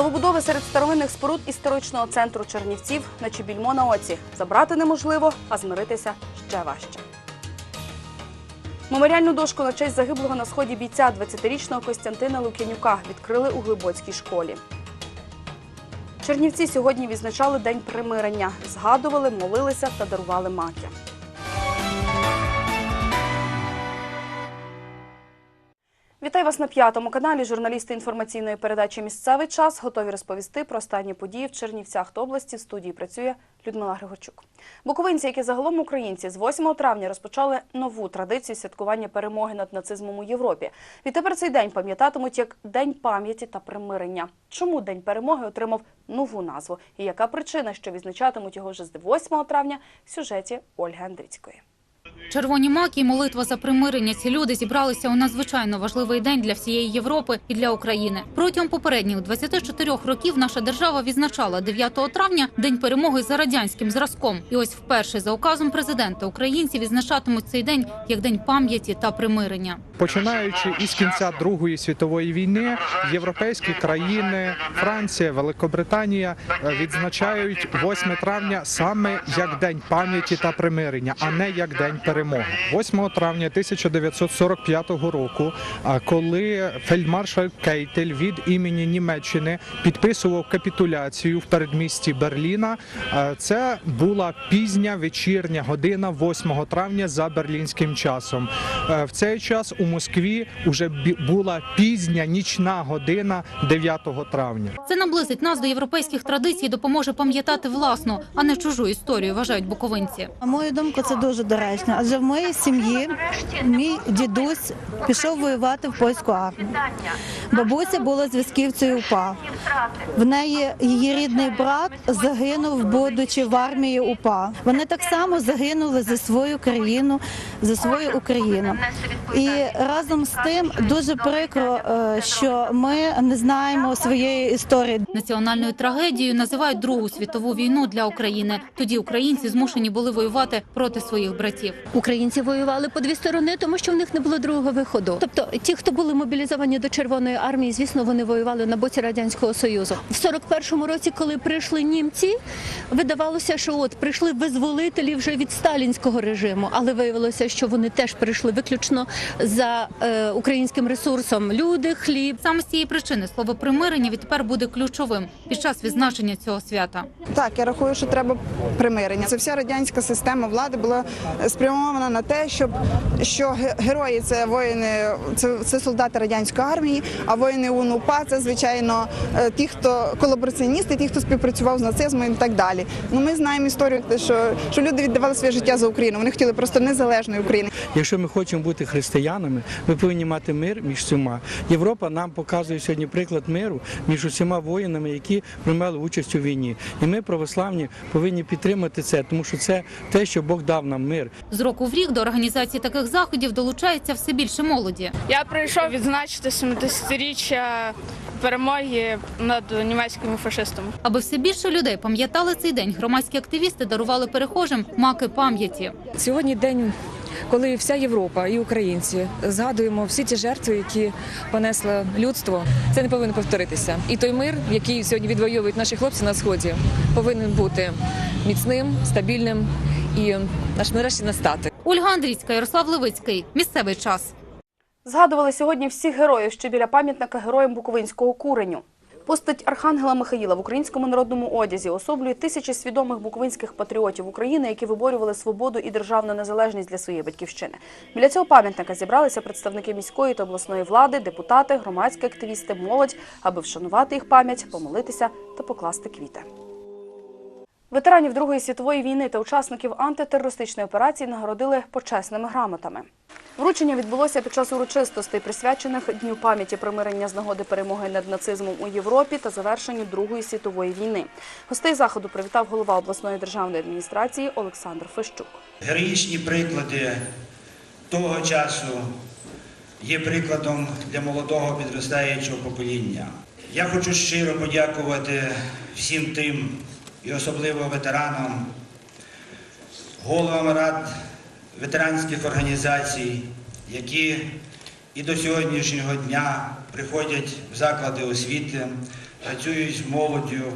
Новобудови серед старовинних споруд історичного центру Чернівців, наче більмо на оці. Забрати неможливо, а змиритися ще важче. Меморіальну дошку на честь загиблого на сході бійця 20-річного Костянтина Лук'янюка відкрили у Глибоцькій школі. Чернівці сьогодні відзначали День примирення. Згадували, молилися та дарували маки. Вітаю вас на п'ятому каналі. Журналісти інформаційної передачі Місцевий час готові розповісти про останні події в Чернівцях та області. В студії працює Людмила Григорчук. Буковинці, як і загалом українці, з 8 травня розпочали нову традицію святкування перемоги над нацизмом у Європі. Відтепер цей день пам'ятатимуть як День пам'яті та примирення. Чому День перемоги отримав нову назву? І яка причина, що відзначатимуть його вже з 8 травня в сюжеті Ольги Андрицької? Червоні маки і молитва за примирення. Ці люди зібралися у надзвичайно важливий день для всієї Європи і для України. Протягом попередніх 24 років наша держава відзначала 9 травня день перемоги за радянським зразком. І ось вперше за указом президента українці відзначатимуть цей день як день пам'яті та примирення. Починаючи із кінця Другої світової війни, європейські країни, Франція, Великобританія відзначають 8 травня саме як День пам'яті та примирення, а не як День перемоги. 8 травня 1945 року, а коли фельдмаршал Кейтель від імені Німеччини підписував капітуляцію в передмісті Берліна, це була пізня вечірня година 8 травня за берлінським часом. Е, В цей час у Москві вже бі- була пізня нічна година 9 травня. Це наблизить нас до європейських традицій, допоможе пам'ятати власну, а не чужу історію. Вважають буковинці. На мою думку, це дуже доречно. Адже в моїй сім'ї мій дідусь пішов воювати в польську армію. Бабуся була зв'язківцею УПА. В неї її рідний брат загинув, будучи в армії УПА. Вони так само загинули за свою країну, за свою Україну. І разом з тим дуже прикро, е, що ми не знаємо своєї історії. Національною трагедією називають Другу світову війну для України. Тоді українці змушені були воювати проти своїх братів. Українці воювали по дві сторони, тому що в них не було другого виходу. Тобто, ті, хто були мобілізовані до Червоної армії, звісно, вони воювали на боці радянського союзу. В 41-му році, коли прийшли німці, видавалося, що от прийшли визволителі вже від сталінського режиму, але виявилося, що вони теж прийшли виключно за е, українським ресурсом: люди, хліб. Саме з цієї причини слово примирення відтепер буде ключовим під час відзначення цього свята. Так, я рахую, що треба примирення. Це вся радянська система влади була спрямована на те, щоб що герої це воїни, це, це солдати радянської армії, а воїни УНУПА це звичайно е, ті, хто колабораціоністи, ті, хто співпрацював з нацизмом і так далі. Ну ми знаємо історію, те, що, що люди віддавали своє життя за Україну. Вони хотіли просто незалежної України. Якщо ми хочемо бути християнами, ми повинні мати мир між всіма. Європа нам показує сьогодні приклад миру між усіма воїнами, які приймали участь у війні. І ми, православні, повинні підтримати це, тому що це те, що Бог дав нам мир. З року в рік до організації таких заходів долучається все більше молоді. Я прийшов відзначити 70-річчя перемоги над німецькими фашистами. Аби все більше людей пам'ятали цей день, громадські активісти дарували перехожим маки пам'яті. Сьогодні день, коли вся Європа і українці згадуємо всі ті жертви, які понесло людство. Це не повинно повторитися. І той мир, який сьогодні відвоюють наші хлопці на сході, повинен бути міцним, стабільним і наш нарешті настати. Ольга Андрійська, Ярослав Левицький. Місцевий час. Згадували сьогодні всіх героїв, що біля пам'ятника героям Буковинського куреню. Постать Архангела Михаїла в українському народному одязі особлює тисячі свідомих буковинських патріотів України, які виборювали свободу і державну незалежність для своєї батьківщини. Біля цього пам'ятника зібралися представники міської та обласної влади, депутати, громадські активісти, молодь, аби вшанувати їх пам'ять, помолитися та покласти квіти. Ветеранів Другої світової війни та учасників антитерористичної операції нагородили почесними грамотами. Вручення відбулося під час урочистостей, присвячених Дню пам'яті примирення з нагоди перемоги над нацизмом у Європі та завершенню Другої світової війни. Гостей заходу привітав голова обласної державної адміністрації Олександр Фещук. Героїчні приклади того часу є прикладом для молодого підростаючого покоління. Я хочу щиро подякувати всім тим, і особливо ветеранам, головам рад ветеранських організацій, які і до сьогоднішнього дня приходять в заклади освіти, працюють з молоддю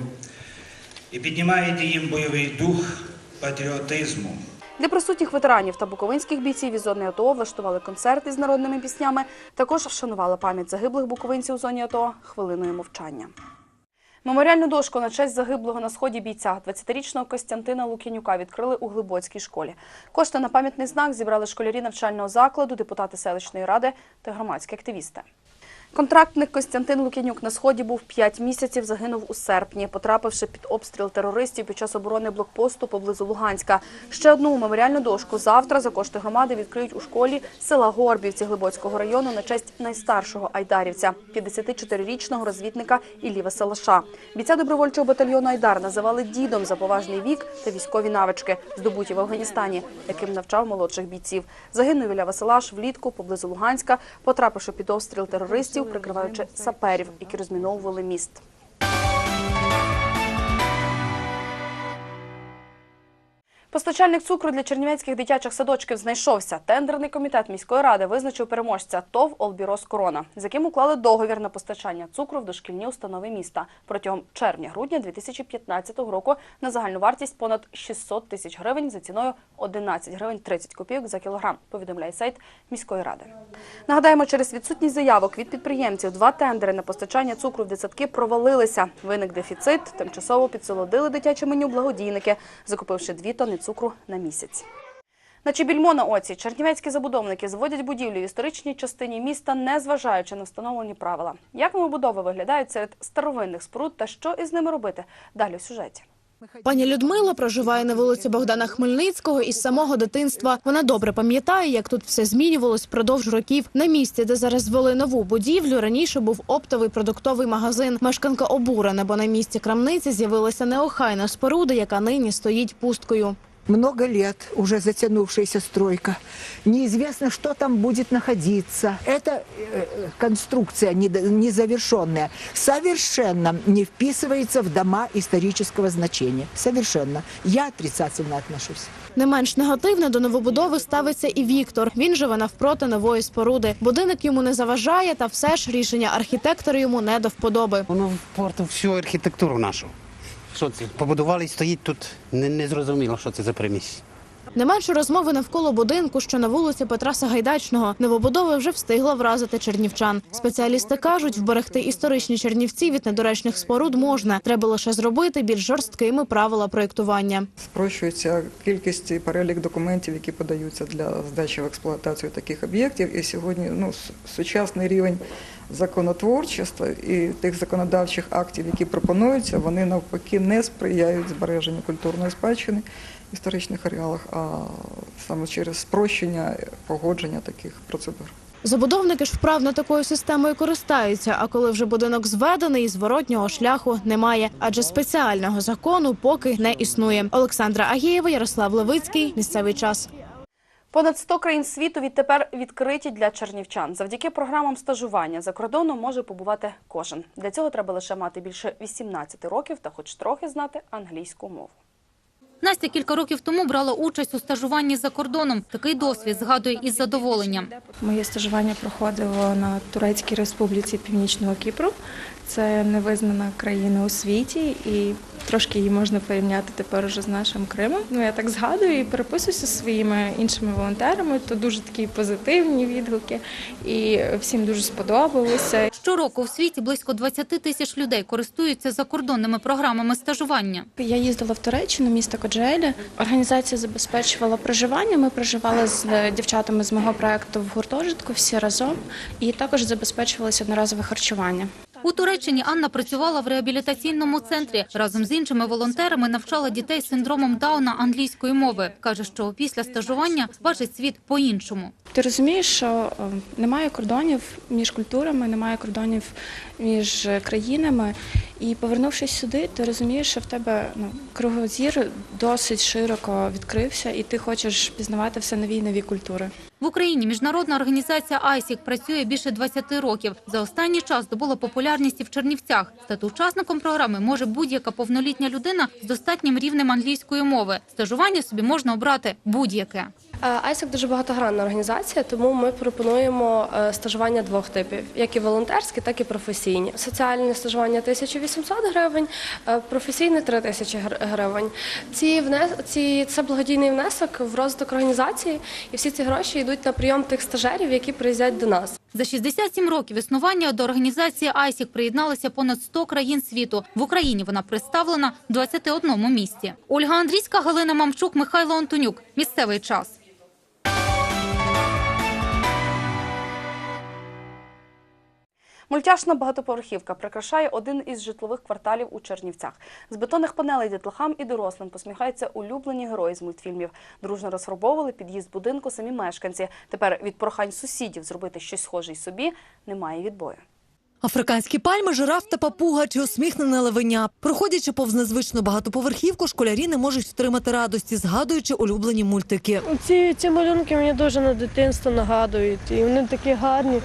і піднімаєте їм бойовий дух патріотизму. Для присутніх ветеранів та буковинських бійців із зони АТО влаштували концерти з народними піснями. Також вшанували пам'ять загиблих буковинців у зоні АТО хвилиною мовчання. Меморіальну дошку на честь загиблого на сході бійця 20-річного Костянтина Лукінюка відкрили у Глибоцькій школі. Кошти на пам'ятний знак зібрали школярі навчального закладу, депутати селищної ради та громадські активісти. Контрактник Костянтин Лук'янюк на сході був 5 місяців, загинув у серпні, потрапивши під обстріл терористів під час оборони блокпосту поблизу Луганська. Ще одну меморіальну дошку завтра за кошти громади відкриють у школі села Горбівці Глибоцького району на честь найстаршого айдарівця – 54-річного розвідника Іллі Веселаша. Бійця добровольчого батальйону Айдар називали дідом за поважний вік та військові навички, здобуті в Афганістані, яким навчав молодших бійців. Загинув Ілля Веселаш влітку поблизу Луганська, потрапивши під обстріл терористів, прикриваючи саперів, які розміновували міст. Постачальник цукру для чернівецьких дитячих садочків знайшовся. Тендерний комітет міської ради визначив переможця ТОВ «Олбірос Корона», з яким уклали договір на постачання цукру в дошкільні установи міста протягом червня-грудня 2015 року на загальну вартість понад 600 тисяч гривень за ціною 11 гривень 30 копійок за кілограм, повідомляє сайт міської ради. Нагадаємо, через відсутність заявок від підприємців два тендери на постачання цукру в дитсадки провалилися. Виник дефіцит, тимчасово підсолодили дитяче меню благодійники, закупивши дві тонни цукру на місяць. На Чебільмо на оці чернівецькі забудовники зводять будівлі в історичній частині міста, не зважаючи на встановлені правила. Як новобудови виглядають серед старовинних споруд та що із ними робити? Далі у сюжеті. Пані Людмила проживає на вулиці Богдана Хмельницького із самого дитинства. Вона добре пам'ятає, як тут все змінювалось впродовж років. На місці, де зараз звели нову будівлю, раніше був оптовий продуктовий магазин. Мешканка обурена, бо на місці крамниці з'явилася неохайна споруда, яка нині стоїть пусткою Много лет уже затянувшаяся стройка. Неизвестно, что там будет находиться. Это э, конструкция недо- незавершенная. Совершенно не вписывается в дома исторического значения. Совершенно. Я отрицательно отношусь. Не менш негативно до новобудови ставиться і Віктор. Він живе навпроти нової споруди. Будинок йому не заважає, та все ж рішення архітектора йому не до вподоби. Воно впортив всю архітектуру нашу. Що це? Побудували і стоїть тут. Не, не зрозуміло, що це за примість. Не менше розмови навколо будинку, що на вулиці Петра Сагайдачного. Новобудова вже встигла вразити чернівчан. Спеціалісти кажуть, вберегти історичні чернівці від недоречних споруд можна. Треба лише зробити більш жорсткими правила проєктування. Спрощується кількість і перелік документів, які подаються для здачі в експлуатацію таких об'єктів. І сьогодні ну, сучасний рівень законотворчості і тих законодавчих актів, які пропонуються, вони навпаки не сприяють збереженню культурної спадщини в історичних ареалах, а саме через спрощення погодження таких процедур. Забудовники ж вправно такою системою користаються. А коли вже будинок зведений, зворотнього шляху немає, адже спеціального закону поки не існує. Олександра Агієва, Ярослав Левицький. Місцевий час. Понад 100 країн світу відтепер відкриті для чернівчан. Завдяки програмам стажування за кордоном може побувати кожен. Для цього треба лише мати більше 18 років та хоч трохи знати англійську мову. Настя кілька років тому брала участь у стажуванні за кордоном. Такий досвід згадує із задоволенням. Моє стажування проходило на Турецькій республіці Північного Кіпру. Це невизнана країна у світі, і трошки її можна порівняти тепер уже з нашим Кримом. Ну я так згадую і переписуюся зі своїми іншими волонтерами. То дуже такі позитивні відгуки, і всім дуже сподобалося. Щороку в світі близько 20 тисяч людей користуються закордонними програмами стажування. Я їздила в Туреччину, місто Коджелі. Організація забезпечувала проживання. Ми проживали з дівчатами з мого проекту в гуртожитку всі разом, і також забезпечувалося одноразове харчування. У Туреччині Анна працювала в реабілітаційному центрі. Разом з іншими волонтерами навчала дітей з синдромом Дауна англійської мови. Каже, що після стажування бачить світ по-іншому. Ти розумієш, що е, немає кордонів між культурами, немає кордонів між країнами. І повернувшись сюди, ти розумієш, що в тебе ну, кругозір досить широко відкрився, і ти хочеш пізнавати все нові і нові культури. В Україні міжнародна організація ISIC працює більше 20 років. За останній час здобула популярність і в Чернівцях. Стати учасником програми може будь-яка повнолітня людина з достатнім рівнем англійської мови. Стажування собі можна обрати будь-яке. Айсек дуже багатогранна організація, тому ми пропонуємо е, стажування двох типів: як і волонтерські, так і професійні. Соціальне стажування 1800 гривень, е, професійне 3000 гр- гривень. Ці внес... це благодійний внесок в розвиток організації, і всі ці гроші йдуть на прийом тих стажерів, які приїздять до нас. За 67 років існування до організації ISIC приєдналося понад 100 країн світу. В Україні вона представлена в 21 місті. Ольга Андрійська, Галина Мамчук, Михайло Антонюк. Місцевий час. Мультяшна багатоповерхівка прикрашає один із житлових кварталів у Чернівцях. З бетонних панелей дітлахам і дорослим посміхаються улюблені герої з мультфільмів. Дружно розфарбовували під'їзд будинку самі мешканці. Тепер від прохань сусідів зробити щось схоже й собі немає відбою. Африканські пальми, жираф та папуга чи усміхнене левеня. Проходячи повз незвичну багатоповерхівку, школярі не можуть втримати радості, згадуючи улюблені мультики. Ці, ці малюнки мені дуже на дитинство нагадують, і вони такі гарні.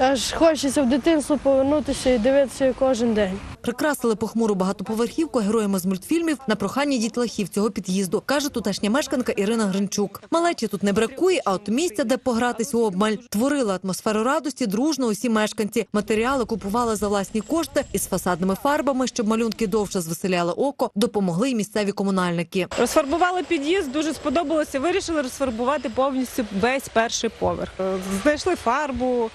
Аж хочеться в дитинство повернутися і дивитися кожен день. Прикрасили похмуру багатоповерхівку героями з мультфільмів на прохання дітлахів цього під'їзду, каже тутешня мешканка Ірина Гринчук. Малечі тут не бракує, а от місця, де погратись у обмаль, творили атмосферу радості дружно усі мешканці. Матеріали купували за власні кошти із фасадними фарбами, щоб малюнки довше звеселяли око, допомогли й місцеві комунальники. Розфарбували під'їзд, дуже сподобалося. Вирішили розфарбувати повністю весь перший поверх. Е, Знайшли фарбу,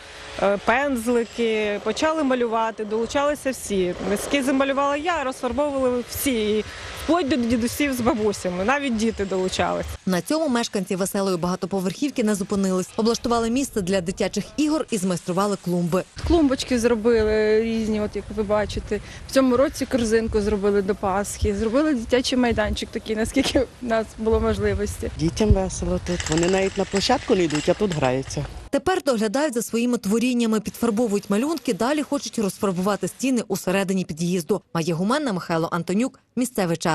пензлики, почали малювати, долучалися всі. Ескізи малювала я, розфарбовували всі, вплоть до дідусів з бабусями. Навіть діти долучалися. На цьому мешканці веселої багатоповерхівки не зупинились. Облаштували місце для дитячих ігор і змайстрували клумби. Клумбочки зробили різні, от як ви бачите. В цьому році корзинку зробили до Пасхи. Зробили дитячий майданчик такий, наскільки в нас було можливості. Дітям весело тут. Вони навіть на площадку не йдуть, а тут граються. Тепер доглядають за своїми творіннями, підфарбовують малюнки, далі хочуть розфарбувати стіни усередині під'їзду. Має гуменна Михайло Антонюк. Місцевий час.